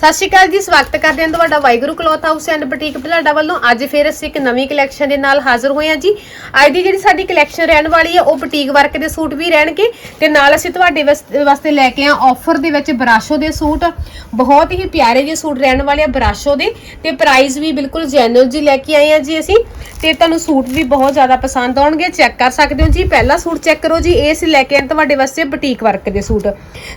ਸਤਿ ਸ਼੍ਰੀ ਅਕਾਲ ਜੀ, ਸਵਾਗਤ ਕਰਦੇ ਹਾਂ ਤੁਹਾਡਾ Waheguru cloth house and boutique Balada ਵੱਲੋਂ। ਅੱਜ ਫਿਰ ਅਸੀਂ ਇੱਕ ਨਵੀਂ ਕਲੈਕਸ਼ਨ ਦੇ ਨਾਲ ਹਾਜ਼ਰ ਹੋਏ ਹਾਂ ਜੀ। ਅੱਜ ਦੀ ਜਿਹੜੀ ਸਾਡੀ ਕਲੈਕਸ਼ਨ ਰਹਿਣ ਵਾਲੀ ਹੈ, ਉਹ ਬੁਟੀਕ ਵਰਕ ਦੇ ਸੂਟ ਵੀ ਰਹਿਣਗੇ। ਤੇ ਨਾਲ ਅਸੀਂ ਤੁਹਾਡੇ ਵਾਸ- ਵਾਸਤੇ ਲੈ ਕੇ ਆ ਆਫਰ ਦੇ ਵਿੱਚ ਬਰਾਸ਼ੋ ਦੇ ਸੂਟ। ਬਹੁਤ ਹੀ ਪਿਆਰੇ ਜਿਹੇ ਸੂਟ ਰਹਿਣ ਵਾਲੇ ਆ ਬਰਾਸ਼ੋ ਦੇ। ਤੇ ਪ੍ਰਾਈਸ ਵੀ ਬਿਲਕੁਲ ਜੈਨੂਅਲ ਜੀ ਲੈ ਕੇ ਆਏ ਹਾਂ ਜੀ ਅਸੀਂ। ਤੇ ਤੁਹਾਨੂੰ ਸੂਟ ਵੀ ਬਹੁਤ ਜ਼ਿਆਦਾ ਪਸੰਦ ਆਉਣਗੇ ਚੈੱਕ ਕਰ ਸਕਦੇ ਹੋ ਜੀ। ਪਹਿਲਾ ਸੂਟ ਚੈੱਕ ਕਰੋ ਜੀ, ਇਹ ਅਸੀਂ ਲੈ ਕੇ ਆਏ ਤੁਹਾਡੇ ਵਾਸਤੇ ਬੁਟੀਕ ਵਰਕ ਦੇ ਸੂਟ।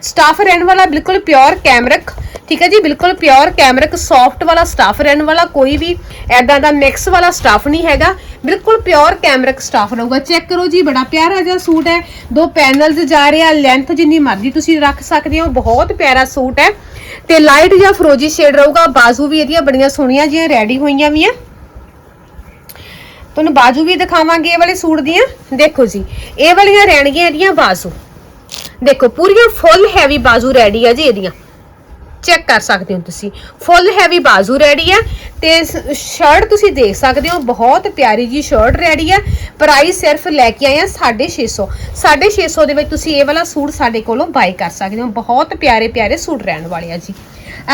ਸਟਾਫ ਰਹਿਣ ਵਾਲਾ ਬਿਲਕੁਲ ਪਿਓਰ ਕੈਮਰਕ ਠੀਕ ਹੈ ਜੀ ਬਿਲਕੁਲ ਪਿਓਰ ਕੈਮਰਿਕ ਸੌਫਟ ਵਾਲਾ ਸਟਾਫ ਰਹਿਣ ਵਾਲਾ, ਕੋਈ ਵੀ ਐਦਾਂ ਦਾ ਮਿਕਸ ਵਾਲਾ ਸਟਾਫ ਨਹੀਂ ਹੈਗਾ। ਬਿਲਕੁਲ ਪਿਓਰ ਕੈਮਰਿਕ ਸਟਾਫ ਰਹੂਗਾ। ਚੈੱਕ ਕਰੋ ਜੀ, ਬੜਾ ਪਿਆਰਾ ਜਿਹਾ ਸੂਟ ਹੈ। ਦੋ ਪੈਨਲਸ ਜਾ ਰਿਹਾ ਲੈਂਥ ਜਿੰਨੀ ਮਰਜ਼ੀ ਤੁਸੀਂ ਰੱਖ ਸਕਦੇ ਹੋ, ਬਹੁਤ ਪਿਆਰਾ ਸੂਟ ਹੈ। ਤੇ ਲਾਈਟ ਜਾਂ ਫਰੋਜੀ ਸ਼ੇਡ ਰਹੂਗਾ। ਬਾਜ਼ੂ ਵੀ ਇਹਦੀਆਂ ਬੜੀਆਂ ਸੋਹਣੀਆਂ ਜਿਹੀਆਂ ਰੈਡੀ ਹੋਈਆਂ ਵੀ ਆ। ਤੁਹਾਨੂੰ ਬਾਜ਼ੂ ਵੀ ਦਿਖਾਵਾਂਗੇ ਇਹ ਵਾਲੇ ਸੂਟ ਦੀਆਂ। ਦੇਖੋ ਜੀ, ਇਹ ਵਾਲੀਆਂ ਰਹਿਣਗੀਆਂ ਇਹਦੀਆਂ ਬਾਜ਼ੂ। ਦੇਖੋ, ਪੂਰੀਆਂ ਫੁੱਲ ਹੈਵੀ ਬਾਜ਼ੂ ਰੈਡੀ ਆ ਜੀ ਇਹਦੀਆਂ। ਚੈੱਕ ਕਰ ਸਕਦੇ ਹੋ ਤੁਸੀਂ। ਫੁੱਲ ਹੈਵੀ ਬਾਜ਼ੂ ਰੈਡੀ ਹੈ ਤੇ ਸ਼ਰਟ ਤੁਸੀਂ ਦੇਖ ਸਕਦੇ ਹੋ, ਬਹੁਤ ਪਿਆਰੀ ਜੀ ਸ਼ਰਟ ਰੈਡੀ ਹੈ ਪ੍ਰਾਈਸ ਸਿਰਫ ਲੈ ਕੇ ਆਏ ਆ 650 650 ਦੇ ਵਿੱਚ ਤੁਸੀਂ ਇਹ ਵਾਲਾ ਸੂਟ ਸਾਡੇ ਕੋਲੋਂ ਬਾਈ ਕਰ ਸਕਦੇ ਹੋ। ਬਹੁਤ ਪਿਆਰੇ ਪਿਆਰੇ ਸੂਟ ਰਹਿਣ ਵਾਲੇ ਆ ਜੀ।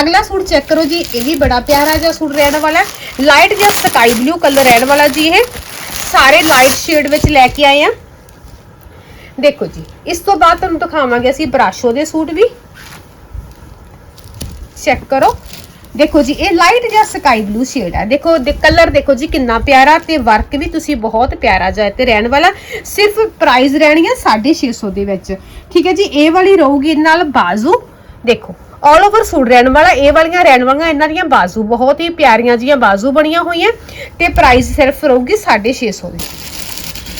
ਅਗਲਾ ਸੂਟ ਚੈੱਕ ਕਰੋ ਜੀ, ਇਹ ਵੀ ਬੜਾ ਪਿਆਰਾ ਜਿਹਾ ਸੂਟ ਰਹਿਣ ਵਾਲਾ। ਲਾਈਟ ਜਿਹਾ ਸਕਾਈ ਬਲੂ ਕਲਰ ਰਹਿਣ ਵਾਲਾ ਜੀ ਇਹ। ਸਾਰੇ ਲਾਈਟ ਸ਼ੇਡ ਵਿੱਚ ਲੈ ਕੇ ਆਏ ਆ। ਦੇਖੋ ਜੀ, ਇਸ ਤੋਂ ਬਾਅਦ ਤੁਹਾਨੂੰ ਦਿਖਾਵਾਂਗੇ ਅਸੀਂ ਬਰਾਸ਼ੋ ਦੇ ਸੂਟ ਵੀ। ਚੈੱਕ ਕਰੋ। ਦੇਖੋ ਜੀ, ਇਹ ਲਾਈਟ ਜਿਹਾ ਸਕਾਈ ਬਲੂ ਸ਼ੇਡ ਹੈ ਦੇਖੋ, ਦੇ ਕਲਰ ਦੇਖੋ ਜੀ, ਕਿੰਨਾ ਪਿਆਰਾ ਤੇ ਵਰਕ ਵੀ ਤੁਸੀਂ ਬਹੁਤ ਪਿਆਰਾ ਜਿਹਾ ਤੇ ਰਹਿਣ ਵਾਲਾ। ਸਿਰਫ ਪ੍ਰਾਈਸ ਰਹਿਣੀ ਹੈ 650 ਦੇ ਵਿੱਚ। ਠੀਕ ਹੈ ਜੀ, ਇਹ ਵਾਲੀ ਰਹੂਗੀ ਇਹਦੇ ਨਾਲ ਬਾਜ਼ੂ। ਦੇਖੋ ਆਲ ਓਵਰ ਸੂਟ ਰਹਿਣ ਵਾਲਾ, ਇਹ ਵਾਲੀਆਂ ਰਹਿਣ ਵਾਲੀਆਂ, ਇਹਨਾਂ ਦੀਆਂ ਬਾਜ਼ੂ, ਬਹੁਤ ਹੀ ਪਿਆਰੀਆਂ ਜੀਆਂ ਬਾਜ਼ੂ ਬਣੀਆਂ ਹੋਈਆਂ। ਤੇ ਪ੍ਰਾਈਸ ਸਿਰਫ ਰਹੂਗੀ 650 ਦੀ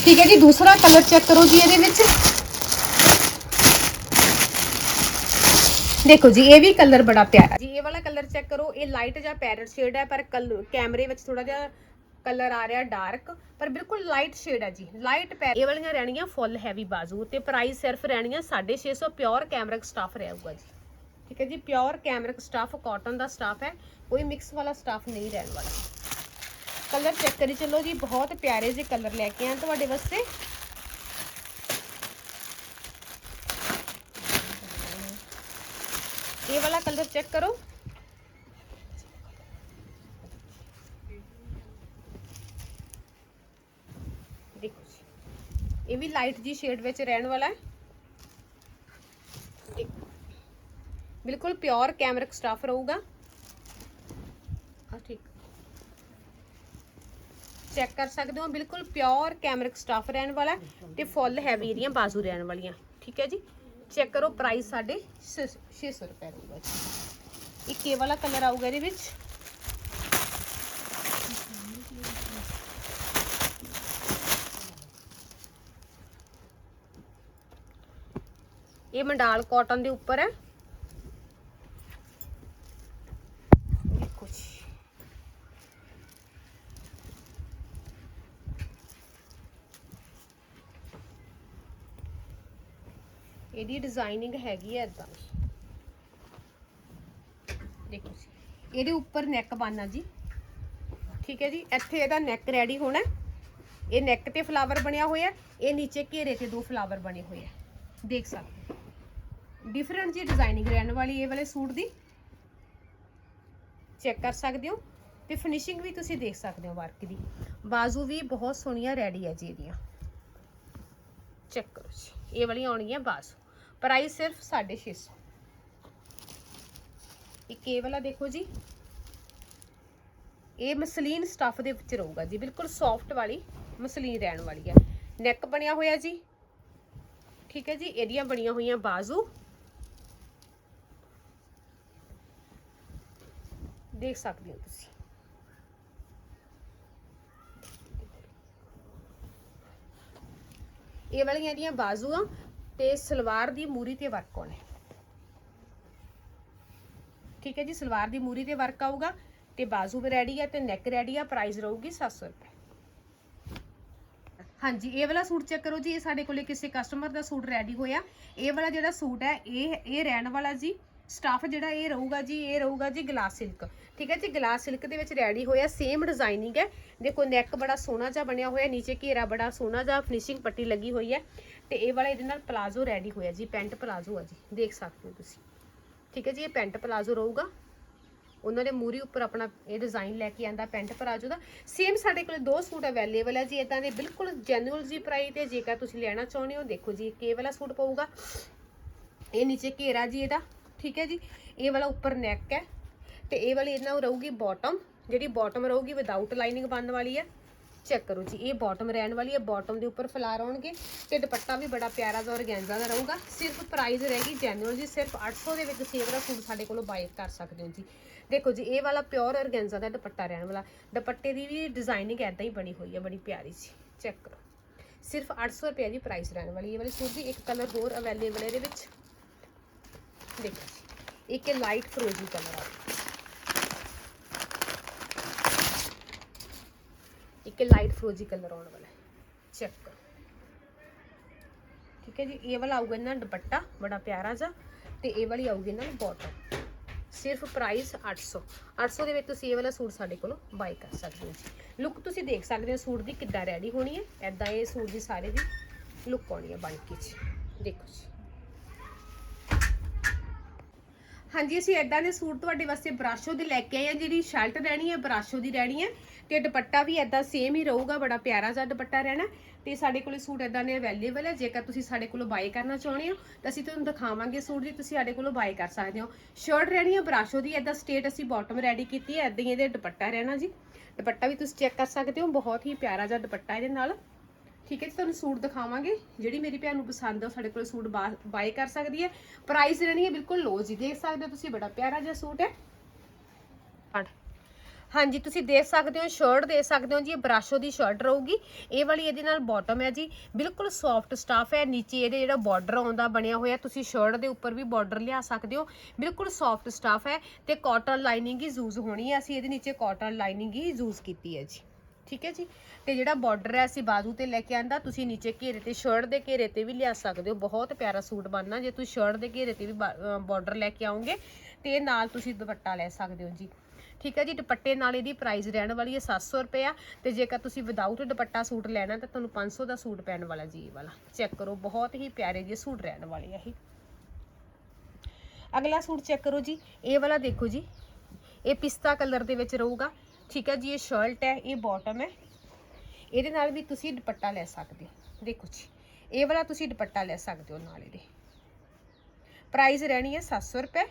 ਠੀਕ ਹੈ ਜੀ, ਦੂਸਰਾ ਕਲਰ ਚੈੱਕ ਕਰੋ ਜੀ ਇਹਦੇ ਵਿੱਚ। ਦੇਖੋ ਜੀ, ਇਹ ਵੀ ਕਲਰ ਬੜਾ ਪਿਆਰਾ। ਜੀ ਇਹ ਵਾਲਾ ਕਲਰ ਚੈੱਕ ਕਰੋ, ਇਹ ਲਾਈਟ ਜਾਂ ਪੈਰਟ ਸ਼ੇਡ ਹੈ, ਪਰ ਕੈਮਰੇ ਵਿੱਚ ਥੋੜਾ ਜਿਹਾ ਕਲਰ ਆ ਰਿਹਾ ਡਾਰਕ ਪਰ ਬਿਲਕੁਲ ਲਾਈਟ ਸ਼ੇਡ ਹੈ ਜੀ। ਲਾਈਟ ਪੈ ਇਹ ਵਾਲੀਆਂ ਰਹਿਣਗੀਆਂ ਫੁੱਲ ਹੈਵੀ ਬਾਜ਼ੂ ਤੇ ਪ੍ਰਾਈਸ ਸਿਰਫ ਰਹਿਣਗੀਆਂ 650 ਪਿਓਰ ਕੈਮਰਿਕ ਸਟਾਫ ਰਹੂਗਾ ਜੀ। ਠੀਕ ਹੈ ਜੀ ਪਿਓਰ ਕੈਮਰਿਕ ਸਟਾਫ ਕਾਟਨ ਦਾ ਸਟਾਫ ਹੈ, ਕੋਈ ਮਿਕਸ ਵਾਲਾ ਸਟਾਫ ਨਹੀਂ ਰਹਿਣ ਵਾਲਾ। ਕਲਰ ਚੈੱਕ ਕਰੀ ਚੱਲੋ ਜੀ, ਬਹੁਤ ਪਿਆਰੇ ਜਿਹੇ ਕਲਰ ਲੈ ਕੇ ਆਏ ਤੁਹਾਡੇ ਵਾਸਤੇ। ਇਹ ਵਾਲਾ ਕਲਰ ਚੈੱਕ ਕਰੋ। ਦੇਖੋ ਜੀ। ਇਹ ਵੀ ਲਾਈਟ ਜੀ ਸ਼ੇਡ ਵਿੱਚ ਰਹਿਣ ਵਾਲਾ ਹੈ। ਬਿਲਕੁਲ ਪਿਓਰ ਕੈਮਰਿਕ ਸਟਾਫ ਰਹੂਗਾ। ਆ ਠੀਕ। ਚੈੱਕ ਕਰ ਸਕਦੇ ਹੋ। ਬਿਲਕੁਲ ਪਿਓਰ ਕੈਮਰਿਕ ਸਟਾਫ ਰਹਿਣ ਵਾਲਾ ਤੇ ਫੁੱਲ ਹੈਵੀ ਇਹਦੀਆਂ ਬਾਜ਼ੂ ਰਹਿਣ ਵਾਲੀਆਂ। ਠੀਕ ਹੈ ਜੀ? ਚੈੱਕ ਕਰੋ ਪ੍ਰਾਈਸ ਸਾਡੇ 600 ਰੁਪਏ ਰਹੂਗਾ ਜੀ। ਇੱਕ ਕੇ ਵਾਲਾ ਕਲਰ ਆਊਗਾ ਇਹਦੇ ਵਿੱਚ। ਇਹ ਮੰਡਾਲ ਕਾਟਨ ਦੇ ਉੱਪਰ ਹੈ ਦੇਖੋ ਜੀ ਇਹਦੀ ਡਿਜ਼ਾਈਨਿੰਗ ਹੈਗੀ ਹੈ ਇਦਾਂ ਦੇਖੋ ਜੀ, ਇਹਦੇ ਉੱਪਰ ਨੈਕ ਬਾਨਾ ਜੀ। ਠੀਕ ਹੈ ਜੀ, ਇੱਥੇ ਇਹਦਾ ਨੈਕ ਰੈਡੀ ਹੋਣਾ। ਇਹ ਨੈਕ ਤੇ ਫਲਾਵਰ ਬਣਿਆ ਹੋਇਆ ਇਹ ਨੀਚੇ ਘੇਰੇ ਤੇ ਦੋ ਫਲਾਵਰ ਬਣੇ ਹੋਏ ਆ। ਦੇਖ ਸਕਦੇ ਡਿਫਰੈਂਟ ਜੀ ਡਿਜ਼ਾਈਨਿੰਗ ਰਹਿਣ ਵਾਲੀ ਇਹ ਵਾਲੇ ਸੂਟ ਦੀ। ਚੈੱਕ ਕਰ ਸਕਦੇ ਹੋ। ਤੇ ਫਿਨਿਸ਼ਿੰਗ ਵੀ ਤੁਸੀਂ ਦੇਖ ਸਕਦੇ ਹੋ ਵਰਕ ਦੀ। ਬਾਜ਼ੂ ਵੀ ਬਹੁਤ ਸੋਹਣੀਆਂ ਰੈਡੀ ਹੈ ਜੀ ਇਹਦੀਆਂ। ਚੈੱਕ ਕਰੋ ਜੀ, ਇਹ ਵਾਲੀਆਂ ਆਉਣਗੀਆਂ ਬਾਜ਼ੂ। ਪ੍ਰਾਈਸ ਸਿਰਫ 650 ਇੱਕ ਇਹ ਵਾਲਾ ਦੇਖੋ ਜੀ। ਇਹ ਮਸਲੀਨ ਸਟਫ ਦੇ ਵਿੱਚ ਰਹੂਗਾ ਜੀ, ਬਿਲਕੁਲ ਸੌਫਟ ਵਾਲੀ, ਮਸਲੀਨ ਰਹਿਣ ਵਾਲੀ ਹੈ। ਨੈਕ ਬਣਿਆ ਹੋਇਆ ਜੀ। ਠੀਕ ਹੈ ਜੀ, ਇਹਦੀਆਂ ਬਣੀਆਂ ਹੋਈਆਂ ਬਾਜ਼ੂ। ਦੇਖ ਸਕਦੇ ਹੋ ਤੁਸੀਂ। ਇਹ ਵਾਲੀਆਂ ਇਹਦੀਆਂ ਬਾਜ਼ੂਆਂ ਤੇ ਸਲਵਾਰ ਦੀ ਮੂਰੀ ਤੇ ਵਰਕ ਹੋਣਾ ਠੀਕ ਹੈ ਜੀ, ਸਲਵਾਰ ਦੀ ਮੂਰੀ ਤੇ ਵਰਕ ਆਊਗਾ ਤੇ ਬਾਜ਼ੂ ਵੀ ਰੈਡੀ ਹੈ ਤੇ ਨੈਕ ਰੈਡੀ ਹੈ ਪ੍ਰਾਈਸ ਰਹੂਗੀ 700 ਰੁਪਏ। ਹਾਂਜੀ, ਇਹ ਵਾਲਾ ਸੂਟ ਚੈੱਕ ਕਰੋ ਜੀ, ਇਹ ਸਾਡੇ ਕੋਲੇ ਕਿਸੇ ਕਸਟਮਰ ਦਾ ਸੂਟ ਰੈਡੀ ਹੋਇਆ। ਇਹ ਵਾਲਾ ਜਿਹੜਾ ਸੂਟ ਹੈ, ਇਹ ਇਹ ਰਹਿਣ ਵਾਲਾ ਜੀ ਸਟਾਫ ਜਿਹੜਾ ਇਹ ਰਹੂਗਾ ਜੀ, ਇਹ ਰਹੂਗਾ ਜੀ ਗਲਾਸ ਸਿਲਕ ਠੀਕ ਹੈ ਜੀ ਗਲਾਸ ਸਿਲਕ ਦੇ ਵਿੱਚ ਰੈਡੀ ਹੋਇਆ ਸੇਮ ਡਿਜ਼ਾਈਨਿੰਗ ਹੈ। ਦੇਖੋ ਨੈਕ ਬੜਾ ਸੋਹਣਾ ਜਿਹਾ ਬਣਿਆ ਹੋਇਆ, ਨੀਚੇ ਘੇਰਾ ਬੜਾ ਸੋਹਣਾ ਜਿਹਾ ਫਿਨਿਸ਼ਿੰਗ ਪੱਟੀ ਲੱਗੀ ਹੋਈ ਹੈ। ਤੇ ਇਹ ਵਾਲਾ ਇਹਦੇ ਨਾਲ ਪਲਾਜ਼ੋ ਰੈਡੀ ਹੋਇਆ ਜੀ, ਪੈਂਟ ਪਲਾਜ਼ੋ ਆ ਜੀ, ਦੇਖ ਸਕਦੇ ਹੋ ਤੁਸੀਂ। ਠੀਕ ਹੈ ਜੀ, ਇਹ ਪੈਂਟ ਪਲਾਜ਼ੋ ਰਹੂਗਾ। ਉਹਨਾਂ ਦੇ ਮੂਰੀ ਉੱਪਰ ਆਪਣਾ ਇਹ ਡਿਜ਼ਾਈਨ ਲੈ ਕੇ ਆਂਦਾ ਪੈਂਟ ਪਲਾਜੋ ਦਾ। ਸੇਮ ਸਾਡੇ ਕੋਲ ਦੋ ਸੂਟ ਅਵੇਲੇਬਲ ਹੈ ਜੀ ਇਦਾਂ ਦੇ ਬਿਲਕੁਲ ਜੈਨੂਅਲ ਜੀ ਪ੍ਰਾਈਸ ਤੇ ਜੇਕਰ ਤੁਸੀਂ ਲੈਣਾ ਚਾਹੁੰਦੇ ਹੋ, ਦੇਖੋ ਜੀ, ਇਹ ਵਾਲਾ ਸੂਟ ਪਊਗਾ। ਇਹ ਨੀਚੇ ਘੇਰਾ ਜੀ ਇਹਦਾ, ਠੀਕ ਹੈ ਜੀ, ਇਹ ਵਾਲਾ ਉੱਪਰ ਨੈਕ ਹੈ। ਤੇ ਇਹ ਵਾਲੀ ਇਹਨਾਂ ਨੂੰ ਰਹੂਗੀ ਬਾਟਮ ਜਿਹੜੀ ਬਾਟਮ ਰਹੂਗੀ ਵਿਦਆਊਟ ਲਾਈਨਿੰਗ ਬੰਨ ਵਾਲੀ ਹੈ। ਚੈੱਕ ਕਰੋ ਜੀ, ਇਹ ਬਾਟਮ ਰਹਿਣ ਵਾਲੀ ਹੈ ਬਾਟਮ ਦੇ ਉੱਪਰ ਫਲਾਰ ਆਉਣਗੇ ਤੇ ਦੁਪੱਟਾ ਵੀ ਬੜਾ ਪਿਆਰਾ ਜਿਹਾ ਔਰਗੈਂਜ਼ਾ ਦਾ ਰਹੂਗਾ। ਸਿਰਫ ਪ੍ਰਾਈਸ ਰਹੇਗੀ ਜੈਨੂਅਲ ਜੀ, ਸਿਰਫ 800 ਦੇ ਵਿੱਚ ਤੁਸੀਂ ਇਹ ਸੂਟ ਸਾਡੇ ਕੋਲੋਂ ਬਾਏ ਕਰ ਸਕਦੇ ਹੋ ਜੀ। ਦੇਖੋ ਜੀ, ਇਹ ਵਾਲਾ ਪਿਓਰ ਔਰਗੈਂਜ਼ਾ ਦਾ ਦੁਪੱਟਾ ਰਹਿਣ ਵਾਲਾ। ਦੁਪੱਟੇ ਦੀ ਵੀ ਡਿਜ਼ਾਈਨਿੰਗ ਐਦਾਂ ਹੀ ਬਣੀ ਹੋਈ ਹੈ, ਬੜੀ ਪਿਆਰੀ ਜੀ ਚੈੱਕ ਕਰੋ। ਸਿਰਫ 800 ਰੁਪਏ ਦੀ ਪ੍ਰਾਈਸ ਰਹਿਣ ਵਾਲੀ ਇਹ ਵਾਲੀ ਸੂਟ ਦੀ ਇੱਕ ਕਲਰ ਹੋਰ ਅਵੇਲੇਬਲ ਹੈ ਇਹਦੇ ਵਿੱਚ। ਦੇਖੋ ਜੀ, ਇੱਕ ਲਾਈਟ ਫਰੋਜ਼ੀ ਕਲਰ ਆ। ਇੱਕ ਲਾਈਟ ਫਰੋਜ਼ੀ ਕਲਰ ਆਉਣ ਵਾਲਾ ਹੈ। ਚੈੱਕ ਕਰੋ। ਠੀਕ ਹੈ ਜੀ, ਇਹ ਵਾਲਾ ਆਊਗਾ ਇਹਨਾਂ ਦਾ ਦੁਪੱਟਾ, ਬੜਾ ਪਿਆਰਾ ਜਿਹਾ, ਤੇ ਇਹ ਵਾਲੀ ਆਊਗੀ ਇਹਨਾਂ ਦੀ ਬਾਟਮ ਸਿਰਫ ਪ੍ਰਾਈਸ 800 800 ਦੇ ਵਿੱਚ ਤੁਸੀਂ ਇਹ ਵਾਲਾ ਸੂਟ ਸਾਡੇ ਕੋਲੋਂ ਬਾਈ ਕਰ ਸਕਦੇ ਹੋ ਜੀ। ਲੁੱਕ ਤੁਸੀਂ ਦੇਖ ਸਕਦੇ ਹੋ ਸੂਟ ਦੀ ਕਿੱਦਾਂ ਰੈਡੀ ਹੋਣੀ ਹੈ। ਐਦਾਂ ਇਹ ਸੂਟ ਦੀ ਸਾਰੇ ਦੀ ਲੁੱਕ ਆਉਣੀ ਹੈ ਬਣ ਕੇ ਜੀ ਦੇਖੋ ਜੀ। ਹਾਂਜੀ, ਅਸੀਂ ਐਦਾਂ ਦੇ ਸੂਟ ਤੁਹਾਡੇ ਵਾਸਤੇ ਬਰਾਸ਼ੋ ਦੇ ਲੈ ਕੇ ਆਏ ਆ ਜਿਹੜੀ ਸ਼ਰਟ ਰਹਿਣੀ ਹੈ, ਬਰਾਸ਼ੋ ਦੀ ਰਹਿਣੀ ਹੈ ਤੇ ਦੁਪੱਟਾ ਵੀ ਐਦਾਂ ਸੇਮ ਹੀ ਰਹੂਗਾ, ਬੜਾ ਪਿਆਰਾ ਜਿਹਾ ਦੁਪੱਟਾ ਰਹਿਣਾ ਤੇ ਸਾਡੇ ਕੋਲੇ ਸੂਟ ਐਦਾਂ ਦੇ ਅਵੇਲੇਬਲ ਹੈ, ਜੇਕਰ ਤੁਸੀਂ ਸਾਡੇ ਕੋਲੋਂ ਬਾਈ ਕਰਨਾ ਚਾਹੁੰਦੇ ਹੋ, ਤਾਂ ਅਸੀਂ ਤੁਹਾਨੂੰ ਦਿਖਾਵਾਂਗੇ ਸੂਟ ਜੀ, ਤੁਸੀਂ ਸਾਡੇ ਕੋਲੋਂ ਬਾਈ ਕਰ ਸਕਦੇ ਹੋ। ਸ਼ਰਟ ਰਹਿਣੀ ਹੈ, ਬਰਾਸ਼ੋ ਦੀ ਐਦਾਂ ਸਟੇਟ ਅਸੀਂ ਬਾਟਮ ਰੈਡੀ ਕੀਤੀ ਹੈ ਐਦਾਂ ਹੀ ਇਹਦੇ ਦੁਪੱਟਾ ਰਹਿਣਾ ਜੀ। ਦੁਪੱਟਾ ਵੀ ਤੁਸੀਂ ਚੈੱਕ ਕਰ ਸਕਦੇ ਹੋ, ਬਹੁਤ ਹੀ ਪਿਆਰਾ ਜਿਹਾ ਦੁਪੱਟਾ ਇਹਦੇ ਨਾਲ। ਠੀਕ ਹੈ ਜੀ, ਤੁਹਾਨੂੰ ਸੂਟ ਦਿਖਾਵਾਂਗੇ। ਜਿਹੜੀ ਮੇਰੀ ਭੈਣ ਨੂੰ ਪਸੰਦ ਆ, ਉਹ ਸਾਡੇ ਕੋਲ ਸੂਟ ਬਾਏ ਕਰ ਸਕਦੀ ਹੈ। ਪ੍ਰਾਈਸ ਰਹਿਣੀ ਹੈ ਬਿਲਕੁਲ ਲੋ ਜੀ, ਦੇਖ ਸਕਦੇ ਹੋ ਤੁਸੀਂ, ਬੜਾ ਪਿਆਰਾ ਜਿਹਾ ਸੂਟ ਹੈ। ਹਾਂਜੀ, ਤੁਸੀਂ ਦੇਖ ਸਕਦੇ ਹੋ ਸ਼ਰਟ ਦੇ ਸਕਦੇ ਹੋ ਜੀ, ਇਹ ਬਰਾਸ਼ੋ ਦੀ ਸ਼ਰਟ ਰਹੂਗੀ। ਇਹ ਵਾਲੀ ਇਹਦੇ ਨਾਲ ਬਾਟਮ ਹੈ ਜੀ, ਬਿਲਕੁਲ ਸੌਫਟ ਸਟਾਫ ਹੈ, ਨੀਚੇ ਇਹਦੇ ਜਿਹੜਾ ਬਾਰਡਰ ਆਉਂਦਾ ਬਣਿਆ ਹੋਇਆ, ਤੁਸੀਂ ਸ਼ਰਟ ਦੇ ਉੱਪਰ ਵੀ ਬਾਰਡਰ ਲਿਆ ਸਕਦੇ ਹੋ। ਬਿਲਕੁਲ ਸੌਫਟ ਸਟਾਫ ਹੈ ਤੇ ਕਾਟਨ ਲਾਈਨਿੰਗ ਹੀ ਯੂਜ਼ ਹੋਣੀ ਹੈ, ਅਸੀਂ ਇਹਦੇ ਨੀਚੇ ਕਾਟਨ ਲਾਈਨਿੰਗ ਹੀ ਯੂਜ਼ ਕੀਤੀ ਹੈ ਜੀ। ਠੀਕ ਹੈ ਜੀ? ਤੇ ਜਿਹੜਾ ਬਾਰਡਰ ਹੈ, ਅਸੀਂ ਬਾਜ਼ੂ ਤੇ ਲੈ ਕੇ ਆਂਦਾ, ਤੁਸੀਂ ਨੀਚੇ ਘੇਰੇ ਤੇ ਸ਼ਰਟ ਦੇ ਘੇਰੇ ਤੇ ਵੀ ਲਿਆ ਸਕਦੇ ਹੋ। ਬਹੁਤ ਪਿਆਰਾ ਸੂਟ ਬਣਨਾ, ਜੇ ਤੁਸੀਂ ਸ਼ਰਟ ਦੇ ਘੇਰੇ ਤੇ ਵੀ ਬਾਰਡਰ ਲੈ ਕੇ ਆਉਂਗੇ ਤੇ ਨਾਲ ਤੁਸੀਂ ਦੁਪੱਟਾ ਲੈ ਸਕਦੇ ਹੋ ਜੀ। ਠੀਕ ਹੈ ਜੀ? ਦੁਪੱਟੇ ਨਾਲ ਇਹਦੀ ਪ੍ਰਾਈਸ ਰਹਿਣ ਵਾਲੀ ਹੈ 700 ਰੁਪਏ ਆ ਤੇ ਜੇਕਰ ਤੁਸੀਂ ਵਿਦਆਊਟ ਦੁਪੱਟਾ ਸੂਟ ਲੈਣਾ, ਤਾਂ ਤੁਹਾਨੂੰ 500 ਦਾ ਸੂਟ ਪੈਣ ਵਾਲਾ ਜੀ ਇਹ ਵਾਲਾ। ਚੈੱਕ ਕਰੋ, ਬਹੁਤ ਹੀ ਪਿਆਰੇ ਜਿਹੇ ਸੂਟ ਰਹਿਣ ਵਾਲੇ ਆ ਇਹ। ਅਗਲਾ ਸੂਟ ਚੈੱਕ ਕਰੋ ਜੀ। ਇਹ ਵਾਲਾ ਦੇਖੋ ਜੀ। ਇਹ ਪਿਸਤਾ ਕਲਰ ਦੇ ਵਿੱਚ ਰਹੂਗਾ। ਠੀਕ ਹੈ ਜੀ, ਇਹ ਸ਼ਰਟ ਹੈ, ਇਹ ਬਾਟਮ ਹੈ। ਇਹਦੇ ਨਾਲ ਵੀ ਤੁਸੀਂ ਦੁਪੱਟਾ ਲੈ ਸਕਦੇ ਹੋ। ਦੇਖੋ ਜੀ, ਇਹ ਵਾਲਾ ਤੁਸੀਂ ਦੁਪੱਟਾ ਲੈ ਸਕਦੇ ਹੋ ਨਾਲ ਇਹਦੇ। ਪ੍ਰਾਈਸ ਰਹਿਣੀ ਹੈ 700 ਰੁਪਏ।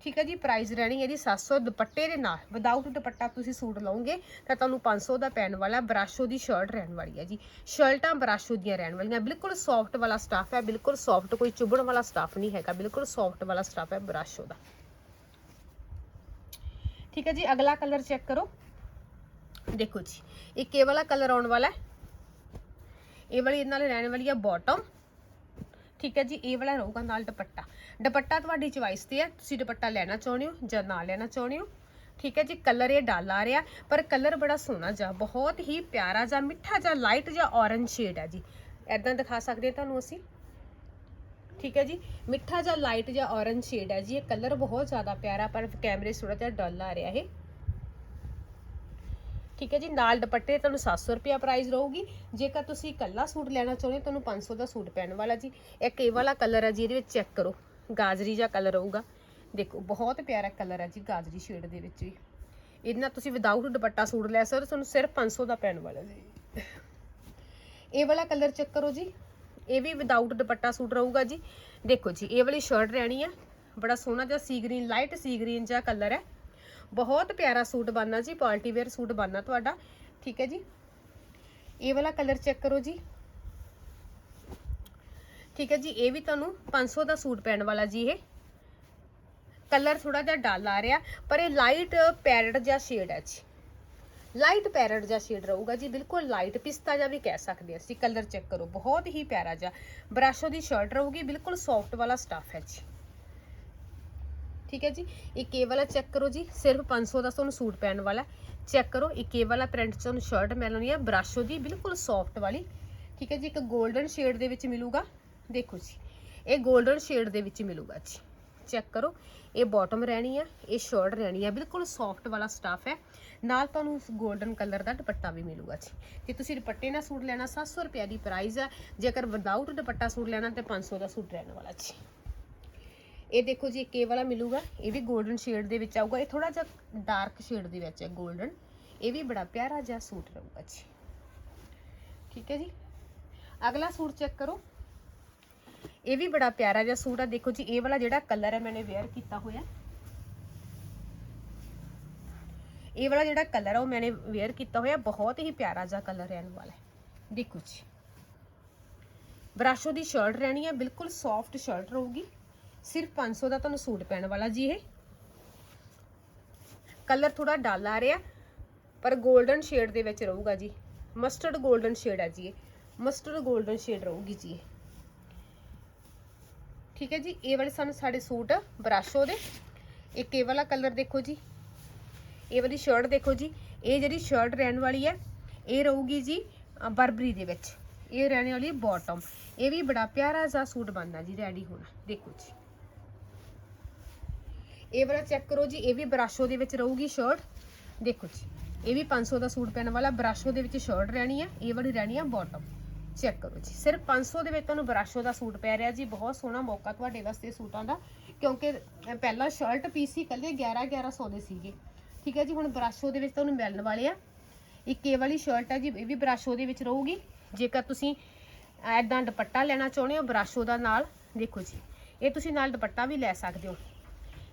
ਠੀਕ ਹੈ ਜੀ ਪ੍ਰਾਈਸ ਰਹਿਣੀ ਹੈ ਇਹਦੀ 700 ਦੁਪੱਟੇ ਦੇ ਨਾਲ। ਵਿਦਆਊਟ ਦੁਪੱਟਾ ਤੁਸੀਂ ਸੂਟ ਲਓਗੇ, ਤਾਂ ਤੁਹਾਨੂੰ 500 ਦਾ ਪੈਣ ਵਾਲਾ ਬਰਾਸ਼ੋ ਦੀ ਸ਼ਰਟ ਰਹਿਣ ਵਾਲੀ ਹੈ ਜੀ। ਸ਼ਰਟਾਂ ਬਰਾਸ਼ੋ ਦੀਆਂ ਰਹਿਣ ਵਾਲੀਆਂ। ਬਿਲਕੁਲ ਸੌਫਟ ਵਾਲਾ ਸਟਾਫ ਹੈ, ਬਿਲਕੁਲ ਸੌਫਟ ਕੋਈ ਚੁਭਣ ਵਾਲਾ ਸਟਾਫ ਨਹੀਂ ਹੈਗਾ। ਬਿਲਕੁਲ ਸੌਫਟ ਵਾਲਾ ਸਟਾਫ ਹੈ ਬਰਾਸ਼ੋ ਦਾ। ਠੀਕ ਹੈ ਜੀ, ਅਗਲਾ ਕਲਰ ਚੈੱਕ ਕਰੋ। ਦੇਖੋ ਜੀ ਇੱਕ ਇਹ ਵਾਲਾ ਕਲਰ ਆਉਣ ਵਾਲਾ ਹੈ? ਇਹ ਵਾਲੀ ਇਹਨਾਂ ਨਾਲ ਰਹਿਣ ਵਾਲੀ ਹੈ ਬਾਟਮ ਠੀਕ ਹੈ ਜੀ, ਇਹ ਵਾਲਾ ਰਹੂਗਾ ਨਾਲ ਦੁਪੱਟਾ। ਦੁਪੱਟਾ ਤੁਹਾਡੀ ਚੁਆਇਸ ਤੇ ਹੈ, ਤੁਸੀਂ ਦੁਪੱਟਾ ਲੈਣਾ ਚਾਹੁੰਦੇ ਹੋ ਜਾਂ ਨਾ ਲੈਣਾ ਚਾਹੁੰਦੇ ਹੋ। ਠੀਕ ਹੈ ਜੀ ਕਲਰ ਇਹ ਡਾਲ ਆ ਰਿਹਾ, ਪਰ ਕਲਰ ਬੜਾ ਸੋਹਣਾ ਜਿਹਾ ਬਹੁਤ ਹੀ ਪਿਆਰਾ ਜਿਹਾ ਮਿੱਠਾ ਜਿਹਾ ਲਾਈਟ ਜਿਹਾ ਔਰੰਜ ਸ਼ੇਡ ਹੈ ਜੀ। ਐਦਾਂ ਦਿਖਾ ਸਕਦੇ ਹਾਂ ਤੁਹਾਨੂੰ ਅਸੀਂ। ਠੀਕ ਹੈ ਜੀ। ਮਿੱਠਾ ਜਿਹਾ ਲਾਈਟ ਜਾਂ ਔਰੰਜ ਸ਼ੇਡ ਹੈ ਜੀ। ਇਹ ਕਲਰ ਬਹੁਤ ਜ਼ਿਆਦਾ ਪਿਆਰਾ, ਪਰ ਕੈਮਰੇ 'ਚ ਥੋੜਾ ਜਿਹਾ ਡਲ ਆ ਰਿਹਾ ਇਹ। ਠੀਕ ਹੈ ਜੀ। ਨਾਲ ਦੁਪੱਟੇ ਤੁਹਾਨੂੰ 700 ਰੁਪਿਆ ਪ੍ਰਾਈਸ ਰਹੂਗੀ। ਜੇਕਰ ਤੁਸੀਂ ਇਕੱਲਾ ਸੂਟ ਲੈਣਾ ਚਾਹੁੰਦੇ ਹੋ, ਤੁਹਾਨੂੰ 500 ਦਾ ਸੂਟ ਪੈਣ ਵਾਲਾ ਜੀ। ਇੱਕ ਇਹ ਵਾਲਾ ਕਲਰ ਹੈ ਜੀ, ਇਹਦੇ ਵਿੱਚ ਚੈੱਕ ਕਰੋ। ਗਾਜਰੀ ਜਿਹਾ ਕਲਰ ਰਹੂਗਾ। ਦੇਖੋ, ਬਹੁਤ ਪਿਆਰਾ ਕਲਰ ਹੈ ਜੀ ਗਾਜਰੀ ਸ਼ੇਡ ਦੇ ਵਿੱਚ ਵੀ। ਇਹਦੇ ਨਾਲ ਤੁਸੀਂ ਵਿਦਆਊਟ ਦੁਪੱਟਾ ਸੂਟ ਲੈ ਸਕਦੇ ਹੋ, ਤੁਹਾਨੂੰ ਸਿਰਫ 500 ਦਾ ਪੈਣ ਵਾਲਾ ਜੀ। ਇਹ ਵਾਲਾ ਕਲਰ ਚੈੱਕ ਕਰੋ ਜੀ। ਇਹ ਵੀ ਵਿਦਆਊਟ ਦੁਪੱਟਾ ਸੂਟ ਰਹੂਗਾ ਜੀ। ਦੇਖੋ ਜੀ, ਇਹ ਵਾਲੀ ਸ਼ਰਟ ਰਹਿਣੀ ਹੈ ਬੜਾ ਸੋਹਣਾ ਜਿਹਾ ਸੀ ਗ੍ਰੀਨ ਲਾਈਟ ਸੀ ਗ੍ਰੀਨ ਜਿਹਾ ਕਲਰ ਹੈ। ਬਹੁਤ ਪਿਆਰਾ ਸੂਟ ਬਣਨਾ ਜੀ, ਪਾਰਟੀ ਵੇਅਰ ਸੂਟ ਬਣਨਾ ਤੁਹਾਡਾ। ਠੀਕ ਹੈ ਜੀ। ਇਹ ਵਾਲਾ ਕਲਰ ਚੈੱਕ ਕਰੋ ਜੀ। ਠੀਕ ਹੈ ਜੀ, ਇਹ ਵੀ ਤੁਹਾਨੂੰ 500 ਦਾ ਸੂਟ ਪੈਣ ਵਾਲਾ ਜੀ ਇਹ। ਕਲਰ ਥੋੜਾ ਜਿਹਾ ਡਲ ਆ ਰਿਹਾ, ਪਰ ਇਹ ਲਾਈਟ ਪੈਰਟ ਜਿਹਾ ਸ਼ੇਡ ਹੈ ਜੀ। ਲਾਈਟ ਪੈਰਟ ਜਿਹਾ ਸ਼ੇਡ ਰਹੂਗਾ ਜੀ, ਬਿਲਕੁਲ ਲਾਈਟ ਪਿਸਤਾ ਜਿਹਾ ਵੀ ਕਹਿ ਸਕਦੇ ਅਸੀਂ, ਕਲਰ ਚੈੱਕ ਕਰੋ, ਬਹੁਤ ਹੀ ਪਿਆਰਾ ਜਿਹਾ। ਬਰਾਸ਼ੋ ਦੀ ਸ਼ਰਟ ਰਹੂਗੀ, ਬਿਲਕੁਲ ਸੌਫਟ ਵਾਲਾ ਸਟੱਫ ਹੈ ਜੀ। ਠੀਕ ਹੈ ਜੀ, ਇੱਕ ਇਹ ਵਾਲਾ ਚੈੱਕ ਕਰੋ ਜੀ, ਸਿਰਫ 500 ਦਾ ਤੁਹਾਨੂੰ ਸੂਟ ਪੈਣ ਵਾਲਾ ਚੈੱਕ ਕਰੋ, ਇੱਕ ਇਹ ਵਾਲਾ ਪ੍ਰਿੰਟ ਚ ਤੁਹਾਨੂੰ ਸ਼ਰਟ ਮਿਲਣੀ ਹੈ, ਬਰਾਸ਼ੋ ਦੀ ਬਿਲਕੁਲ ਸੌਫਟ ਵਾਲੀ। ਠੀਕ ਹੈ ਜੀ, ਇੱਕ 골ਡਨ ਸ਼ੇਡ ਦੇ ਵਿੱਚ ਮਿਲੂਗਾ, ਦੇਖੋ ਜੀ, ਇਹ 골ਡਨ ਸ਼ੇਡ ਦੇ ਵਿੱਚ ਮਿਲੂਗਾ ਜੀ। ਚੈੱਕ ਕਰੋ, ਇਹ ਬਾਟਮ ਰਹਿਣੀ ਆ ਇਹ ਸ਼ਰਟ ਰਹਿਣੀ ਹੈ, ਬਿਲਕੁਲ ਸੌਫਟ ਵਾਲਾ ਸਟਾਫ ਹੈ। ਨਾਲ ਤੁਹਾਨੂੰ ਉਸ 골ਡਨ ਕਲਰ ਦਾ ਦੁਪੱਟਾ ਵੀ ਮਿਲੂਗਾ ਜੀ। ਜੇ ਤੁਸੀਂ ਦੁਪੱਟੇ ਨਾਲ ਸੂਟ ਲੈਣਾ 700 ਰੁਪਏ ਦੀ ਪ੍ਰਾਈਸ ਹੈ। ਜੇਕਰ ਵਿਦਆਊਟ ਦੁਪੱਟਾ ਸੂਟ ਲੈਣਾ, ਤੇ 500 ਦਾ ਸੂਟ ਰਹਿਣ ਵਾਲਾ ਜੀ। ਇਹ ਦੇਖੋ ਜੀ, ਇੱਕ ਇਹ ਵਾਲਾ ਮਿਲੂਗਾ। ਇਹ ਵੀ 골ਡਨ ਸ਼ੇਡ ਦੇ ਵਿੱਚ ਆਊਗਾ। ਇਹ ਥੋੜਾ ਜਿਹਾ ਡਾਰਕ ਸ਼ੇਡ ਦੇ ਵਿੱਚ ਹੈ 골ਡਨ ਇਹ ਵੀ ਬੜਾ ਪਿਆਰਾ ਜਿਹਾ ਸੂਟ ਰਹੂਗਾ ਜੀ। ਠੀਕ ਹੈ ਜੀ? ਅਗਲਾ ਸੂਟ ਚੈੱਕ ਕਰੋ। ਇਹ ਵੀ ਬੜਾ ਪਿਆਰਾ ਜਿਹਾ ਸੂਟ ਆ। ਦੇਖੋ ਜੀ, ਇਹ ਵਾਲਾ ਜਿਹੜਾ ਕਲਰ ਹੈ, ਮੈਨੇ ਵੇਅਰ ਕੀਤਾ ਹੋਇਆ। ਇਹ ਵਾਲਾ ਜਿਹੜਾ ਕਲਰ ਆ ਉਹ ਮੈਨੇ ਵੇਅਰ ਕੀਤਾ ਹੋਇਆ, ਬਹੁਤ ਹੀ ਪਿਆਰਾ ਜਿਹਾ ਕਲਰ ਰਹਿਣ ਵਾਲਾ ਹੈ। ਦੇਖੋ ਜੀ। ਬਰਾਸ਼ੋ ਦੀ ਸ਼ਰਟ ਰਹਿਣੀ ਹੈ ਬਿਲਕੁਲ ਸੌਫਟ ਸ਼ਰਟ ਰਹੂਗੀ। ਸਿਰਫ 500 ਦਾ ਤੁਹਾਨੂੰ ਸੂਟ ਪੈਣ ਵਾਲਾ ਜੀ ਇਹ। ਕਲਰ ਥੋੜਾ ਡਲ ਆ ਰਿਹਾ, ਪਰ 골ਡਨ ਸ਼ੇਡ ਦੇ ਵਿੱਚ ਰਹੂਗਾ ਜੀ। ਮਸਟਰਡ 골ਡਨ ਸ਼ੇਡ ਹੈ ਜੀ ਇਹ। ਮਸਟਰਡ 골ਡਨ ਸ਼ੇਡ ਰਹੂਗੀ ਜੀ ਠੀਕ ਹੈ ਜੀ, ਇਹ ਵਾਲੇ ਸਾਨੂੰ ਸਾਡੇ ਸੂਟ ਬਰਾਸ਼ੋ ਦੇ ਇਹ ਕੇ ਵਾਲਾ ਕਲਰ ਦੇਖੋ ਜੀ। ਇਹ ਵਾਲੀ ਸ਼ਰਟ ਦੇਖੋ ਜੀ, ਇਹ ਜਿਹੜੀ ਸ਼ਰਟ ਰਹਿਣ ਵਾਲੀ ਹੈ, ਇਹ ਰਹੂਗੀ ਜੀ ਬਰਬਰੀ ਦੇ ਵਿੱਚ। ਇਹ ਰਹਿਣ ਵਾਲੀ ਬਾਟਮ ਇਹ ਵੀ ਬੜਾ ਪਿਆਰਾ ਜਿਹਾ ਸੂਟ ਬਣਨਾ ਜੀ ਰੈਡੀ ਹੋਣਾ। ਦੇਖੋ ਜੀ। ਇਹ ਵਾਲਾ ਚੈੱਕ ਕਰੋ ਜੀ, ਇਹ ਵੀ ਬਰਾਸ਼ੋ ਦੇ ਵਿੱਚ ਰਹੂਗੀ ਸ਼ਰਟ ਦੇਖੋ ਜੀ, ਇਹ ਵੀ 500 ਦਾ ਸੂਟ ਪੈਣ ਵਾਲਾ, ਬਰਾਸ਼ੋ ਦੇ ਵਿੱਚ ਸ਼ਰਟ ਰਹਿਣੀ ਹੈ, ਇਹ ਵਾਲੀ ਰਹਿਣੀ ਹੈ ਬਾਟਮ ਚੈੱਕ ਕਰੋ ਜੀ, ਸਿਰਫ 500 ਦੇ ਵਿੱਚ ਤੁਹਾਨੂੰ ਬਰਾਸ਼ੋ ਦਾ ਸੂਟ ਪੈ ਰਿਹਾ ਜੀ, ਬਹੁਤ ਸੋਹਣਾ ਮੌਕਾ ਤੁਹਾਡੇ ਵਾਸਤੇ ਸੂਟਾਂ ਦਾ, ਕਿਉਂਕਿ ਪਹਿਲਾਂ ਸ਼ਰਟ ਪੀਸ ਸੀ, ਕੱਲੇ 11 1100 ਦੇ ਸੀਗੇ। ਠੀਕ ਹੈ ਜੀ, ਹੁਣ ਬਰਾਸ਼ੋ ਦੇ ਵਿੱਚ ਤੁਹਾਨੂੰ ਮਿਲਣ ਵਾਲੇ ਆ। ਇੱਕ ਇਹ ਵਾਲੀ ਸ਼ਰਟ ਹੈ ਜੀ, ਇਹ ਵੀ ਬਰਾਸ਼ੋ ਦੇ ਵਿੱਚ ਰਹੂਗੀ। ਜੇਕਰ ਤੁਸੀਂ ਐਦਾਂ ਦੁਪੱਟਾ ਲੈਣਾ ਚਾਹੁੰਦੇ ਹੋ, ਬਰਾਸ਼ੋ ਦਾ ਨਾਲ, ਦੇਖੋ ਜੀ, ਇਹ ਤੁਸੀਂ ਨਾਲ ਦੁਪੱਟਾ ਵੀ ਲੈ ਸਕਦੇ ਹੋ।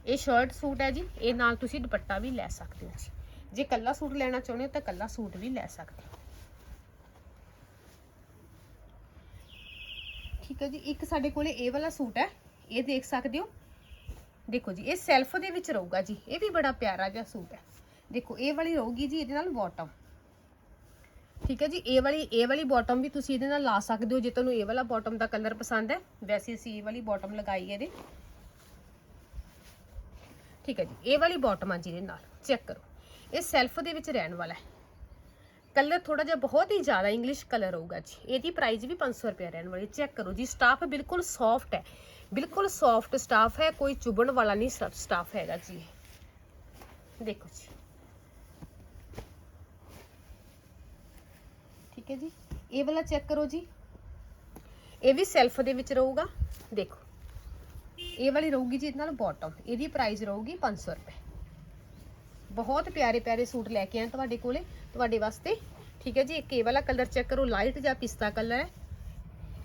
ਇਹ ਸ਼ਰਟ ਸੂਟ ਹੈ ਜੀ, ਇਹ ਨਾਲ ਤੁਸੀਂ ਦੁਪੱਟਾ ਵੀ ਲੈ ਸਕਦੇ ਹੋ ਜੀ। ਜੇ ਕੱਲਾ ਸੂਟ ਲੈਣਾ ਚਾਹੁੰਦੇ ਹੋ, ਤਾਂ ਕੱਲਾ ਸੂਟ ਵੀ ਲੈ ਸਕਦੇ ਹੋ। ਠੀਕ ਹੈ ਜੀ, ਇੱਕ ਸਾਡੇ ਕੋਲੇ ਇਹ ਵਾਲਾ ਸੂਟ ਹੈ, ਇਹ ਦੇਖ ਸਕਦੇ ਹੋ। ਦੇਖੋ ਜੀ, ਇਹ ਸੈਲਫ ਦੇ ਵਿੱਚ ਰਹੂਗਾ ਜੀ, ਇਹ ਵੀ ਬੜਾ ਪਿਆਰਾ ਜਿਹਾ ਸੂਟ ਹੈ। ਦੇਖੋ, ਇਹ ਵਾਲੀ ਰਹੂਗੀ ਜੀ ਇਹਦੇ ਨਾਲ ਬਾਟਮ ਠੀਕ ਹੈ ਜੀ, ਇਹ ਵਾਲੀ ਇਹ ਵਾਲੀ ਬਾਟਮ ਵੀ ਤੁਸੀਂ ਇਹਦੇ ਨਾਲ ਲਾ ਸਕਦੇ ਹੋ, ਜੇ ਤੁਹਾਨੂੰ ਇਹ ਵਾਲਾ ਬਾਟਮ ਦਾ ਕਲਰ ਪਸੰਦ ਹੈ, ਵੈਸੇ ਅਸੀਂ ਇਹ ਵਾਲੀ ਬਾਟਮ ਲਗਾਈ ਹੈ ਇਹਦੇ। ਠੀਕ ਹੈ ਜੀ, ਇਹ ਵਾਲੀ ਬਾਟਮ ਆ ਜੀ ਇਹਦੇ ਨਾਲ ਚੈੱਕ ਕਰੋ। ਇਹ ਸੈਲਫ ਦੇ ਵਿੱਚ ਰਹਿਣ ਵਾਲਾ ਹੈ। ਕਲਰ ਥੋੜਾ ਜਿਹਾ ਬਹੁਤ ਹੀ ਜ਼ਿਆਦਾ ਇੰਗਲਿਸ਼ ਕਲਰ ਹੋਊਗਾ ਜੀ। ਇਹਦੀ ਪ੍ਰਾਈਸ ਵੀ 500 ਰੁਪਏ ਰਹਿਣ ਵਾਲੀ ਚੈੱਕ ਕਰੋ ਜੀ ਸਟਾਫ ਬਿਲਕੁਲ ਸੌਫਟ ਹੈ। ਬਿਲਕੁਲ ਸੌਫਟ ਸਟਾਫ ਹੈ, ਕੋਈ ਚੁਬਣ ਵਾਲਾ ਨਹੀਂ ਸਟਾਫ ਹੈਗਾ ਜੀ। ਦੇਖੋ ਜੀ। ਠੀਕ ਹੈ ਜੀ। ਇਹ ਵਾਲਾ ਚੈੱਕ ਕਰੋ ਜੀ। ਇਹ ਵੀ ਸੈਲਫ ਦੇ ਵਿੱਚ ਰਹੂਗਾ। ਦੇਖੋ। ਇਹ ਵਾਲੀ ਰਹੂਗੀ ਜੀ ਇਹਦੇ ਨਾਲ ਬਾਟਮ ਇਹਦੀ ਪ੍ਰਾਈਸ ਰਹੂਗੀ 500 ਰੁਪਏ। ਬਹੁਤ ਪਿਆਰੇ ਪਿਆਰੇ ਸੂਟ ਲੈ ਕੇ ਆਏ ਤੁਹਾਡੇ ਕੋਲੇ। ਤੁਹਾਡੇ ਵਾਸਤੇ। ਠੀਕ ਹੈ ਜੀ। ਇੱਕ ਇਹ ਵਾਲਾ ਕਲਰ ਚੈੱਕ ਕਰੋ। ਲਾਈਟ ਜਾਂ ਪਿਸਤਾ ਕਲਰ ਹੈ।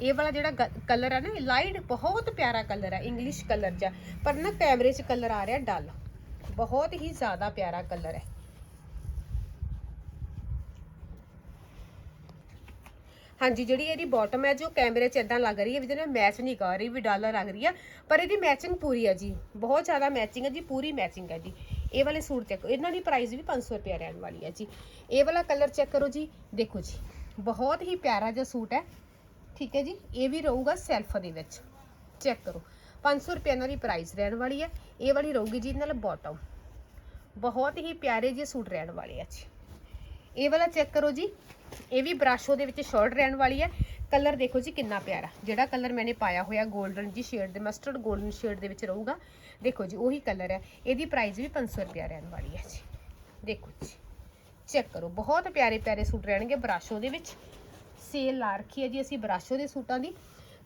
ਇਹ ਵਾਲਾ ਜਿਹੜਾ ਕਲਰ ਹੈ ਨਾ ਲਾਈਟ ਬਹੁਤ ਪਿਆਰਾ ਕਲਰ ਹੈ ਇੰਗਲਿਸ਼ ਕਲਰ ਜਿਹਾ ਪਰ ਨਾ ਕੈਮਰੇ 'ਚ ਕਲਰ ਆ ਰਿਹਾ ਡਲ ਬਹੁਤ ਹੀ ਜ਼ਿਆਦਾ ਪਿਆਰਾ ਕਲਰ ਹੈ। ਹਾਂਜੀ, ਜਿਹੜੀ ਇਹਦੀ ਬਾਟਮ ਹੈ, ਜੋ ਕੈਮਰੇ 'ਚ ਇਦਾਂ ਲੱਗ ਰਹੀ ਹੈ ਵੀ ਜਿਹਦੇ ਨਾਲ ਮੈਚ ਨਹੀਂ ਕਰ ਰਹੀ, ਵੀ ਡਾਲਰ ਲੱਗ ਰਹੀ ਹੈ ਪਰ ਇਹਦੀ ਮੈਚਿੰਗ ਪੂਰੀ ਹੈ ਜੀ। ਬਹੁਤ ਜ਼ਿਆਦਾ ਮੈਚਿੰਗ ਹੈ ਜੀ, ਪੂਰੀ ਮੈਚਿੰਗ ਹੈ ਜੀ ਇਹ ਵਾਲੇ ਸੂਟ ਚੈੱਕ ਇਹਨਾਂ ਦੀ ਪ੍ਰਾਈਸ ਵੀ 500 ਰੁਪਏ ਰਹਿਣ ਵਾਲੀ ਹੈ ਜੀ। ਇਹ ਵਾਲਾ ਕਲਰ ਚੈੱਕ ਕਰੋ ਜੀ। ਦੇਖੋ ਜੀ, ਬਹੁਤ ਹੀ ਪਿਆਰਾ ਜਿਹਾ ਸੂਟ ਹੈ। ਠੀਕ ਹੈ ਜੀ, ਇਹ ਵੀ ਰਹੂਗਾ ਸੈਲਫ ਦੇ ਵਿੱਚ। ਚੈੱਕ ਕਰੋ। 500 ਰੁਪਏ ਨਾਲ ਹੀ ਪ੍ਰਾਈਸ ਰਹਿਣ ਵਾਲੀ ਹੈ। ਇਹ ਵਾਲੀ ਰਹੂਗੀ ਜੀ ਨਾਲ ਬਾਟਮ ਬਹੁਤ ਹੀ ਪਿਆਰੇ ਜੀ ਸੂਟ ਰਹਿਣ ਵਾਲੇ ਆ ਜੀ। ਇਹ ਵਾਲਾ ਚੈੱਕ ਕਰੋ ਜੀ। ਇਹ ਵੀ ਬਰਾਸ਼ੋ ਦੇ ਵਿੱਚ ਸ਼ਰਟ ਰਹਿਣ ਵਾਲੀ ਹੈ। ਕਲਰ ਦੇਖੋ ਜੀ ਕਿੰਨਾ ਪਿਆਰਾ। ਜਿਹੜਾ ਕਲਰ ਮੈਨੇ ਪਾਇਆ ਹੋਇਆ 골ਡਨ ਜੀ ਸ਼ੇਡ ਦੇ ਮਸਟਰਡ 골ਡਨ ਸ਼ੇਡ ਦੇ ਵਿੱਚ ਰਹੂਗਾ। ਦੇਖੋ ਜੀ, ਉਹੀ ਕਲਰ ਹੈ। ਇਹਦੀ ਪ੍ਰਾਈਸ ਵੀ 500 ਰੁਪਏ ਰਹਿਣ ਵਾਲੀ ਹੈ ਜੀ। ਦੇਖੋ ਜੀ। ਚੈੱਕ ਕਰੋ। ਬਹੁਤ ਪਿਆਰੇ ਪਿਆਰੇ ਸੂਟ ਰਹਿਣਗੇ ਬਰਾਸ਼ੋ ਦੇ ਵਿੱਚ। ਸੇਲ ਲਾ ਰੱਖੀ ਹੈ ਜੀ, ਅਸੀਂ ਬਰਾਸ਼ੋ ਦੇ ਸੂਟਾਂ ਦੀ।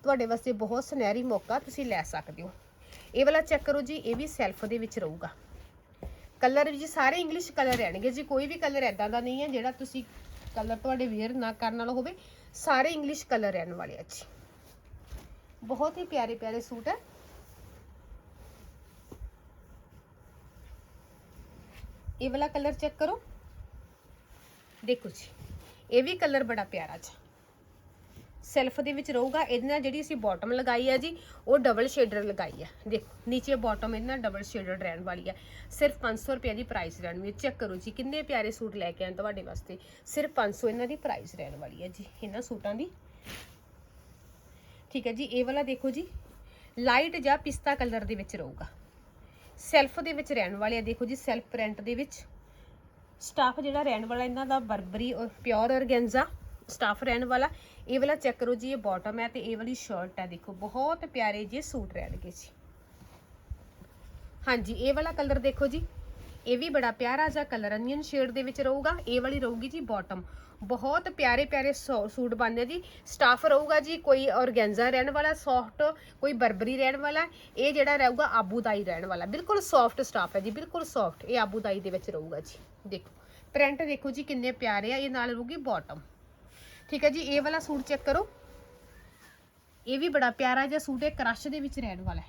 ਤੁਹਾਡੇ ਵਾਸਤੇ ਬਹੁਤ ਸੁਨਹਿਰੀ ਮੌਕਾ ਤੁਸੀਂ ਲੈ ਸਕਦੇ ਹੋ। ਇਹ ਵਾਲਾ ਚੈੱਕ ਕਰੋ ਜੀ, ਇਹ ਵੀ ਸੈਲਫ ਦੇ ਵਿੱਚ ਰਹੂਗਾ। ਕਲਰ ਜੀ, ਸਾਰੇ ਇੰਗਲਿਸ਼ ਕਲਰ ਰਹਿਣਗੇ ਜੀ, ਕੋਈ ਵੀ ਕਲਰ ਐਦਾਂ ਦਾ ਨਹੀਂ ਹੈ ਜਿਹੜਾ ਤੁਸੀਂ ਕਲਰ ਤੁਹਾਡੇ ਵੇਅਰ ਨਾ ਕਰਨ ਵਾਲਾ ਹੋਵੇ। ਸਾਰੇ ਇੰਗਲਿਸ਼ ਕਲਰ ਰਹਿਣ ਵਾਲੇ ਆ ਜੀ। ਬਹੁਤ ਹੀ ਪਿਆਰੇ ਪਿਆਰੇ ਸੂਟ ਹੈ। ਇਹ ਵਾਲਾ ਕਲਰ ਚੈੱਕ ਕਰੋ। ਦੇਖੋ ਜੀ, ਇਹ ਵੀ ਕਲਰ ਬੜਾ ਪਿਆਰਾ ਜੀ। ਸੈਲਫ ਦੇ ਵਿੱਚ ਰਹੂਗਾ, ਇਹਦੇ ਨਾਲ ਜਿਹੜੀ ਅਸੀਂ ਬਾਟਮ ਲਗਾਈ ਹੈ ਜੀ, ਉਹ ਡਬਲ ਸ਼ੇਡਰ ਲਗਾਈ ਹੈ ਦੇਖੋ, ਨੀਚੇ ਬਾਟਮ ਇਹਦੇ ਨਾਲ ਡਬਲ ਸ਼ੇਡਰ ਰਹਿਣ ਵਾਲੀ ਹੈ ਸਿਰਫ 500 ਰੁਪਏ ਦੀ ਪ੍ਰਾਈਸ ਰਹਿਣੀ ਹੈ ਚੈੱਕ ਕਰੋ ਜੀ, ਕਿੰਨੇ ਪਿਆਰੇ ਸੂਟ ਲੈ ਕੇ ਆਏ ਤੁਹਾਡੇ ਵਾਸਤੇ। ਸਿਰਫ 500 ਇਹਨਾਂ ਦੀ ਪ੍ਰਾਈਸ ਰਹਿਣ ਵਾਲੀ ਹੈ ਜੀ, ਇਹਨਾਂ ਸੂਟਾਂ ਦੀ। ਠੀਕ ਹੈ ਜੀ, ਇਹ ਵਾਲਾ ਦੇਖੋ ਜੀ ਲਾਈਟ ਜਾਂ ਪਿਸਤਾ ਕਲਰ ਦੇ ਵਿੱਚ ਰਹੂਗਾ। ਸੈਲਫ ਦੇ ਵਿੱਚ ਰਹਿਣ ਵਾਲੇ ਆ, ਦੇਖੋ ਜੀ, ਸੈਲਫ ਪ੍ਰਿੰਟ ਦੇ ਵਿੱਚ। ਸਟਾਫ ਜਿਹੜਾ ਰਹਿਣ ਵਾਲਾ, ਇਹਨਾਂ ਦਾ ਬਰਬਰੀ ਔਰ ਪਿਓਰ ਔਰਗੈਂਜ਼ਾ ਸਟਾਫ ਰਹਿਣ ਵਾਲਾ, ਇਹ ਵਾਲਾ ਚੈੱਕ ਕਰੋ ਜੀ, ਇਹ ਬਾਟਮ ਹੈ ਤੇ ਇਹ ਵਾਲੀ ਸ਼ਰਟ ਹੈ ਦੇਖੋ, ਬਹੁਤ ਪਿਆਰੇ ਜਿਹੇ ਸੂਟ ਰਹਿਣਗੇ ਜੀ। ਹਾਂਜੀ, ਇਹ ਵਾਲਾ ਕਲਰ ਦੇਖੋ ਜੀ, ਇਹ ਵੀ ਬੜਾ ਪਿਆਰਾ ਜਿਹਾ ਕਲਰ ਅਨੀਅਨ ਸ਼ੇਡ ਦੇ ਵਿੱਚ ਰਹੂਗਾ, ਇਹ ਵਾਲੀ ਰਹੂਗੀ ਜੀ ਬਾਟਮ ਬਹੁਤ ਪਿਆਰੇ ਪਿਆਰੇ ਸੂ- ਸੂਟ ਬਣਦੇ ਜੀ, ਸਟਾਫ ਰਹੂਗਾ ਜੀ, ਕੋਈ ਔਰਗੈਂਜ਼ਾ ਰਹਿਣ ਵਾਲਾ ਸੌਫਟ ਕੋਈ ਬਰਬਰੀ ਰਹਿਣ ਵਾਲਾ, ਇਹ ਜਿਹੜਾ ਰਹੂਗਾ ਆਬੂਦਾਈ ਰਹਿਣ ਵਾਲਾ। ਬਿਲਕੁਲ ਸੌਫਟ ਸਟਾਫ ਹੈ ਜੀ, ਬਿਲਕੁਲ ਸੌਫਟ ਇਹ ਆਬੂਦਾਈ ਦੇ ਵਿੱਚ ਰਹੂਗਾ ਜੀ, ਦੇਖੋ। ਪ੍ਰਿੰਟ ਦੇਖੋ ਜੀ ਕਿੰਨੇ ਪਿਆਰੇ ਆ, ਇਹ ਨਾਲ ਰਹੂਗੀ ਬਾਟਮ ਠੀਕ ਹੈ ਜੀ, ਇਹ ਵਾਲਾ ਸੂਟ ਚੈੱਕ ਕਰੋ। ਇਹ ਵੀ ਬੜਾ ਪਿਆਰਾ ਜਿਹਾ ਸੂਟ ਹੈ, ਕ੍ਰਸ਼ ਦੇ ਵਿੱਚ ਰਹਿਣ ਵਾਲਾ ਹੈ।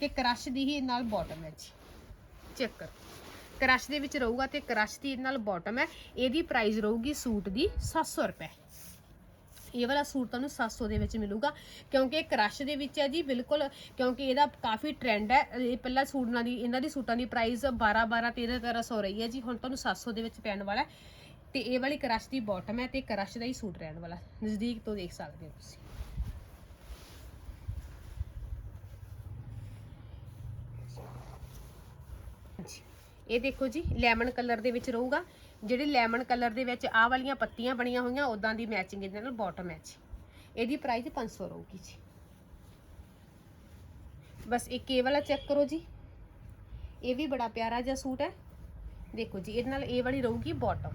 ਤੇ ਕ੍ਰਸ਼ ਦੀ ਹੀ ਨਾਲ ਬਾਟਮ ਹੈ ਜੀ। ਚੈੱਕ ਕਰੋ। ਕ੍ਰਸ਼ ਦੇ ਵਿੱਚ ਰਹੂਗਾ ਤੇ ਕ੍ਰਸ਼ ਦੀ ਨਾਲ ਬਾਟਮ ਹੈ। ਇਹਦੀ ਪ੍ਰਾਈਸ ਰਹੂਗੀ ਸੂਟ ਦੀ 700 ਰੁਪਏ। ਇਹ ਵਾਲਾ ਸੂਟ ਤੁਹਾਨੂੰ 700 ਦੇ ਵਿੱਚ ਮਿਲੂਗਾ। ਕਿਉਂਕਿ ਇਹ ਕ੍ਰਸ਼ ਦੇ ਵਿੱਚ ਹੈ ਜੀ, ਬਿਲਕੁਲ, ਕਿਉਂਕਿ ਇਹਦਾ ਕਾਫੀ ਟ੍ਰੈਂਡ ਹੈ। ਇਹ ਪਹਿਲਾਂ ਸੂਟਾਂ ਦੀ, ਇਹਨਾਂ ਦੀ ਸੂਟਾਂ ਦੀ ਪ੍ਰਾਈਸ 12 12 13 1300 ਰਹੀ ਹੈ ਜੀ। ਹੁਣ ਤੁਹਾਨੂੰ 700 ਦੇ ਵਿੱਚ ਪੈਣ ਵਾਲਾ ਹੈ। ਤੇ ਇਹ ਵਾਲੀ ਕਰਸ਼ ਦੀ ਬਾਟਮ ਹੈ ਤੇ ਕ੍ਰਸ਼ ਦਾ ਹੀ ਸੂਟ ਰਹਿਣ ਵਾਲਾ। ਨਜ਼ਦੀਕ ਤੋਂ ਦੇਖ ਸਕਦੇ ਹੋ ਤੁਸੀਂ। ਇਹ ਦੇਖੋ ਜੀ ਲੈਮਨ ਕਲਰ ਦੇ ਵਿੱਚ ਰਹੂਗਾ। ਜਿਹੜੇ ਲੈਮਨ ਕਲਰ ਦੇ ਵਿੱਚ ਆਹ ਵਾਲੀਆਂ ਪੱਤੀਆਂ ਬਣੀਆਂ ਹੋਈਆਂ ਉਦਾਂ ਦੀ ਮੈਚਿੰਗ ਇਹਦੇ ਨਾਲ ਬਾਟਮ ਹੈ ਜੀ। ਇਹਦੀ ਪ੍ਰਾਈਸ 500 ਰਹੂਗੀ ਜੀ। ਬਸ ਇੱਕ ਇਹ ਵਾਲਾ ਚੈੱਕ ਕਰੋ ਜੀ। ਇਹ ਵੀ ਬੜਾ ਪਿਆਰਾ ਜਿਹਾ ਸੂਟ ਹੈ। ਦੇਖੋ ਜੀ, ਇਹਦੇ ਨਾਲ ਇਹ ਵਾਲੀ ਰਹੂਗੀ ਬਾਟਮ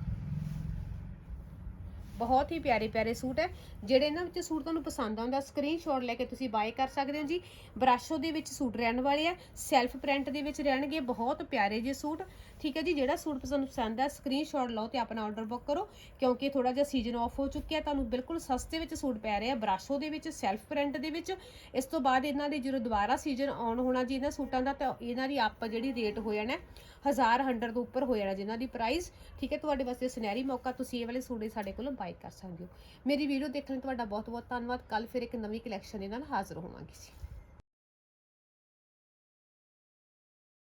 ਬਹੁਤ ਹੀ ਪਿਆਰੇ ਪਿਆਰੇ ਸੂਟ ਹੈ। ਜਿਹੜੇ ਇਹਨਾਂ ਵਿੱਚ ਸੂਟ ਤੁਹਾਨੂੰ ਪਸੰਦ ਆਉਂਦਾ ਸਕਰੀਨਸ਼ਾਟ ਲੈ ਕੇ ਤੁਸੀਂ ਬਾਏ ਕਰ ਸਕਦੇ ਹੋ ਜੀ। ਬਰਾਸ਼ੋ ਦੇ ਵਿੱਚ ਸੂਟ ਰਹਿਣ ਵਾਲੇ ਆ ਸੈਲਫ ਪ੍ਰਿੰਟ ਦੇ ਵਿੱਚ ਰਹਿਣਗੇ, ਬਹੁਤ ਪਿਆਰੇ ਜੇ ਸੂਟ। ਠੀਕ ਹੈ ਜੀ, ਜਿਹੜਾ ਸੂਟ ਤੁਹਾਨੂੰ ਪਸੰਦ ਹੈ ਸਕਰੀਨਸ਼ਾਟ ਲਓ ਤੇ ਆਪਣਾ ਆਰਡਰ ਬੁੱਕ ਕਰੋ, ਕਿਉਂਕਿ ਥੋੜਾ ਜਿਹਾ ਸੀਜ਼ਨ ਆਫ ਹੋ ਚੁੱਕਿਆ ਤੁਹਾਨੂੰ ਬਿਲਕੁਲ ਸਸਤੇ ਵਿੱਚ ਸੂਟ ਪੈ ਰਹੇ ਆ ਬਰਾਸ਼ੋ ਦੇ ਵਿੱਚ ਸੈਲਫ ਪ੍ਰਿੰਟ ਦੇ ਵਿੱਚ। ਇਸ ਤੋਂ ਬਾਅਦ ਇਹਨਾਂ ਦੇ ਜਦੋਂ ਦੁਬਾਰਾ ਸੀਜ਼ਨ ਆਨ ਹੋਣਾ ਜੀ ਇਹਨਾਂ ਸੂਟਾਂ ਦਾ, ਤਾਂ ਇਹਨਾਂ ਦੀ ਆਪ ਜਿਹੜੀ ਰੇਟ ਹੋ ਜਾਣਾ 1000 100 ਤੋਂ ਉੱਪਰ ਹੋ ਜਾਣਾ ਜਿਨ੍ਹਾਂ ਦੀ ਪ੍ਰਾਈਸ ਠੀਕ ਹੈ, ਤੁਹਾਡੇ ਵਾਸਤੇ ਸੁਨਹਿਰੀ ਮੌਕਾ, ਤੁਸੀਂ ਇਹ ਵਾਲੇ ਸੂਟ ਸਾਡੇ ਕੋਲੋਂ ਬਾਈ ਕਰ ਸਕਦੇ ਹੋ। ਮੇਰੀ ਵੀਡੀਓ ਦੇਖਣ ਲਈ ਤੁਹਾਡਾ ਬਹੁਤ ਬਹੁਤ ਧੰਨਵਾਦ। ਕੱਲ ਫਿਰ ਇੱਕ ਨਵੀਂ ਕਲੈਕਸ਼ਨ ਦੇ ਨਾਲ ਹਾਜ਼ਰ ਹੋਵਾਂਗੀ ਜੀ।